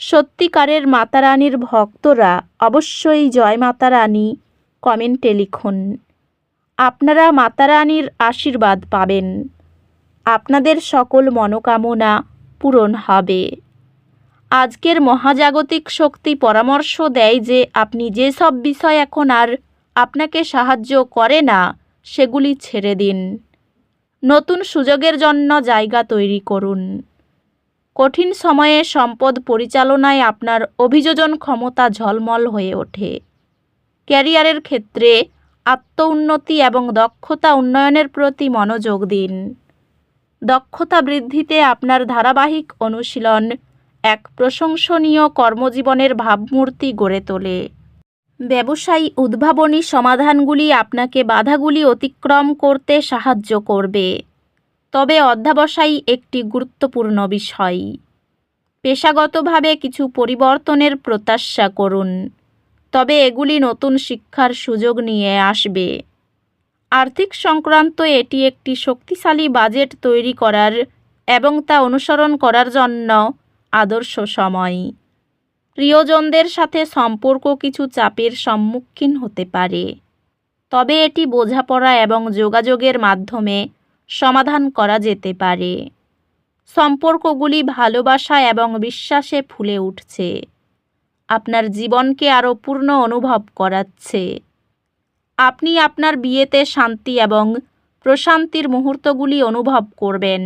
সত্যিকারের মাতারানীর ভক্তরা অবশ্যই জয় মাতারানী কমেন্টে লিখুন। আপনারা মাতারানীর আশীর্বাদ পাবেন। আপনাদের সকল মনোকামনা পূরণ হবে। আজকের মহাজাগতিক শক্তি পরামর্শ দেয় যে আপনি যেসব বিষয় এখন আর আপনাকে সাহায্য করে না, সেগুলি ছেড়ে দিন। নতুন সুযোগের জন্য জায়গা তৈরি করুন। কঠিন সময়ে সম্পদ পরিচালনায় আপনার অভিযোজন ক্ষমতা ঝলমল হয়ে ওঠে। ক্যারিয়ারের ক্ষেত্রে আত্ম উন্নতি এবং দক্ষতা উন্নয়নের প্রতি মনোযোগ দিন। দক্ষতা বৃদ্ধিতে আপনার ধারাবাহিক অনুশীলন এক প্রশংসনীয় কর্মজীবনের ভাবমূর্তি গড়ে তোলে। ব্যবসায়ী উদ্ভাবনী সমাধানগুলি আপনাকে বাধাগুলি অতিক্রম করতে সাহায্য করবে। তবে অধ্যাবসায়ী একটি গুরুত্বপূর্ণ বিষয়। পেশাগতভাবে কিছু পরিবর্তনের প্রত্যাশা করুন, তবে এগুলি নতুন শিক্ষার সুযোগ নিয়ে আসবে। আর্থিক সংক্রান্ত এটি একটি শক্তিশালী বাজেট তৈরি করার এবং তা অনুসরণ করার জন্য আদর্শ সময়। প্রিয়জনদের সাথে সম্পর্ক কিছু চাপের সম্মুখীন হতে পারে, তবে এটি বোঝাপড়া এবং যোগাযোগের মাধ্যমে সমাধান করা যেতে পারে। সম্পর্কগুলি ভালোবাসা এবং বিশ্বাসে ফুলে উঠছে। আপনার জীবনকে আরও পূর্ণ অনুভব করাচ্ছে। আপনি আপনার বিয়েতে শান্তি এবং প্রশান্তির মুহূর্তগুলি অনুভব করবেন।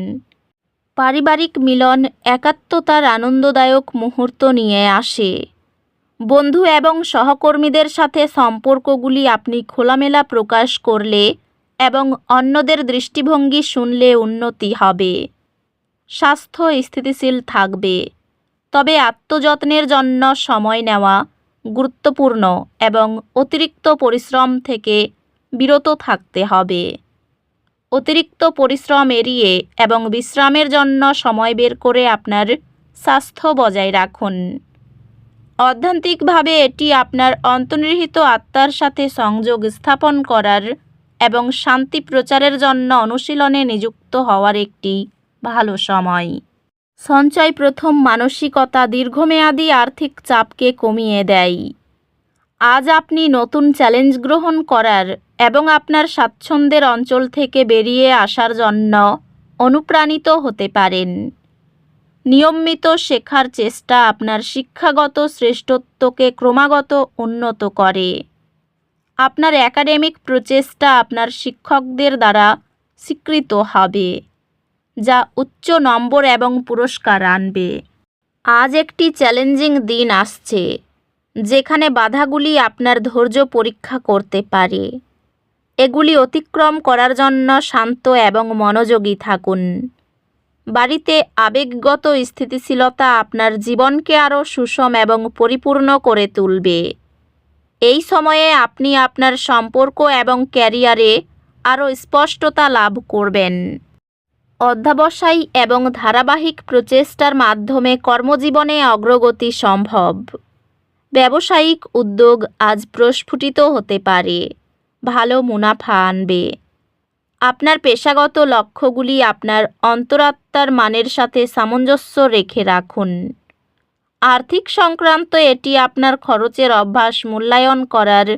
পারিবারিক মিলন একাত্মতার আনন্দদায়ক মুহূর্ত নিয়ে আসে। বন্ধু এবং সহকর্মীদের সাথে সম্পর্কগুলি আপনি খোলামেলা প্রকাশ করলে এবং অন্যদের দৃষ্টিভঙ্গি শুনলে উন্নতি হবে। স্বাস্থ্য স্থিতিশীল থাকবে। তবে আত্মযত্নের জন্য সময় নেওয়া গুরুত্বপূর্ণ এবং অতিরিক্ত পরিশ্রম থেকে বিরত থাকতে হবে। অতিরিক্ত পরিশ্রম এড়িয়ে এবং বিশ্রামের জন্য সময় বের করে আপনার স্বাস্থ্য বজায় রাখুন। অধ্যান্তিকভাবে এটি আপনার অন্তর্নিহিত আত্মার সাথে সংযোগ স্থাপন করার এবং শান্তি প্রচারের জন্য অনুশীলনে নিযুক্ত হওয়ার একটি ভালো সময়। সঞ্চয় প্রথম মানসিকতা দীর্ঘমেয়াদী আর্থিক চাপকে কমিয়ে দেয়। আজ আপনি নতুন চ্যালেঞ্জ গ্রহণ করার এবং আপনার স্বাচ্ছন্দ্যের অঞ্চল থেকে বেরিয়ে আসার জন্য অনুপ্রাণিত হতে পারেন। নিয়মিত শেখার চেষ্টা আপনার শিক্ষাগত শ্রেষ্ঠত্বকে ক্রমাগত উন্নত করে। আপনার একাডেমিক প্রচেষ্টা আপনার শিক্ষকদের দ্বারা স্বীকৃত হবে, যা উচ্চ নম্বর এবং পুরস্কার আনবে। আজ একটি চ্যালেঞ্জিং দিন আসছে, যেখানে বাধাগুলি আপনার ধৈর্য পরীক্ষা করতে পারে। এগুলি অতিক্রম করার জন্য শান্ত এবং মনোযোগী থাকুন। বাড়িতে আবেগগত স্থিতিশীলতা আপনার জীবনকে আরও সুষম এবং পরিপূর্ণ করে তুলবে। এই সময়ে আপনি আপনার সম্পর্ক এবং ক্যারিয়ারে আরও স্পষ্টতা লাভ করবেন। অধ্যাবসায়ী এবং ধারাবাহিক প্রচেষ্টার মাধ্যমে কর্মজীবনে অগ্রগতি সম্ভব। ব্যবসায়িক উদ্যোগ আজ প্রস্ফুটিত হতে পারে। ভালো মুনাফা আনবে। আপনার পেশাগত লক্ষ্যগুলি আপনার অন্তরাত্মার মানের সাথে সামঞ্জস্য রেখে রাখুন। আর্থিক সংক্রান্ত এটি আপনার খরচের অভ্যাস মূল্যায়ন করার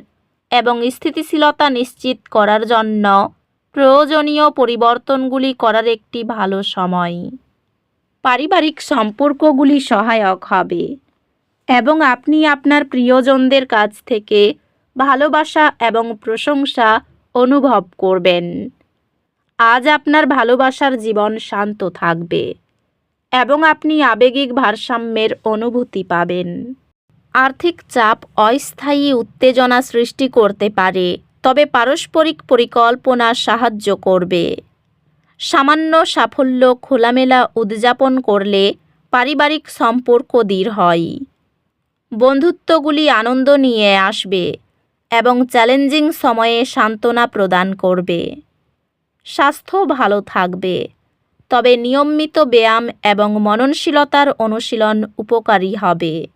এবং স্থিতিশীলতা নিশ্চিত করার জন্য প্রয়োজনীয় পরিবর্তনগুলি করার একটি ভালো সময়। পারিবারিক সম্পর্কগুলি সহায়ক হবে এবং আপনি আপনার প্রিয়জনদের কাছ থেকে ভালোবাসা এবং প্রশংসা অনুভব করবেন। আজ আপনার ভালোবাসার জীবন শান্ত থাকবে। এবং আপনি আবেগিক ভারসাম্যের অনুভূতি পাবেন। আর্থিক চাপ অস্থায়ী উত্তেজনা সৃষ্টি করতে পারে, তবে পারস্পরিক পরিকল্পনা সাহায্য করবে। সামান্য সাফল্য খোলামেলা উদযাপন করলে পারিবারিক সম্পর্ক দৃঢ় হয়। বন্ধুত্বগুলি আনন্দ নিয়ে আসবে এবং চ্যালেঞ্জিং সময়ে সান্ত্বনা প্রদান করবে। স্বাস্থ্য ভালো থাকবে। তবে নিয়মিত ব্যায়াম এবং মননশীলতার অনুশীলন উপকারী হবে।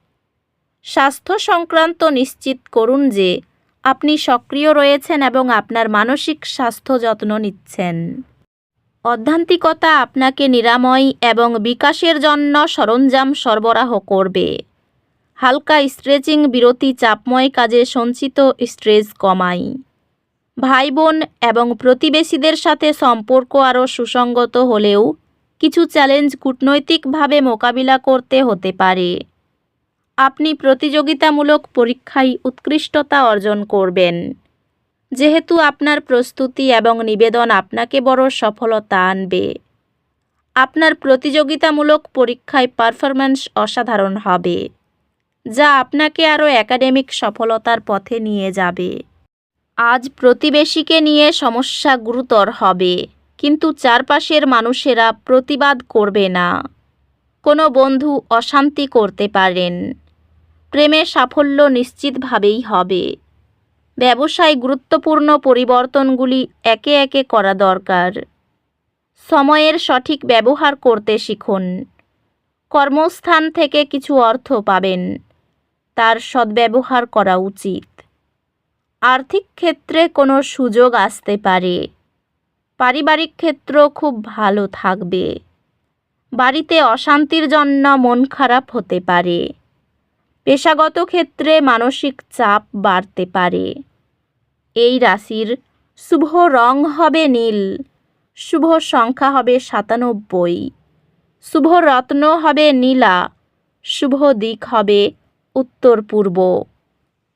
স্বাস্থ্য সংক্রান্ত নিশ্চিত করুন যে, আপনি সক্রিয় রয়েছেন এবং আপনার মানসিক স্বাস্থ্য যত্ন নিচ্ছেন। অধ্যান্তিকতা আপনাকে নিরাময় এবং বিকাশের জন্য সরঞ্জাম সরবরাহ করবে। হালকা স্ট্রেচিং বিরতি চাপময় কাজে সঞ্চিত স্ট্রেস কমায়। ভাই বোন এবং প্রতিবেশীদের সাথে সম্পর্ক আরও সুসংগত হলেও কিছু চ্যালেঞ্জ কূটনৈতিকভাবে মোকাবিলা করতে হতে পারে। আপনি প্রতিযোগিতামূলক পরীক্ষায় উৎকৃষ্টতা অর্জন করবেন। যেহেতু আপনার প্রস্তুতি এবং নিবেদন আপনাকে বড় সফলতা আনবে। আপনার প্রতিযোগিতামূলক পরীক্ষায় পারফরম্যান্স অসাধারণ হবে, যা আপনাকে আরও একাডেমিক সফলতার পথে নিয়ে যাবে। আজ প্রতিবেশীকে নিয়ে সমস্যা গুরুতর হবে, কিন্তু চারপাশের মানুষেরা প্রতিবাদ করবে না। কোনো বন্ধু অশান্তি করতে পারেন। প্রেমে সাফল্য নিশ্চিতভাবেই হবে। ব্যবসায় গুরুত্বপূর্ণ পরিবর্তনগুলি একে একে করা দরকার। সময়ের সঠিক ব্যবহার করতে শিখুন। কর্মস্থান থেকে কিছু অর্থ পাবেন। তার সদ্ব্যবহার করা উচিত। আর্থিক ক্ষেত্রে কোনো সুযোগ আসতে পারে। পারিবারিক ক্ষেত্র খুব ভালো থাকবে। বাড়িতে অশান্তির জন্য মন খারাপ হতে পারে। পেশাগত ক্ষেত্রে মানসিক চাপ বাড়তে পারে। এই রাশির শুভ রং হবে নীল, শুভ সংখ্যা হবে সাতানব্বই, শুভ রত্ন হবে নীলা, শুভ দিক হবে উত্তর পূর্ব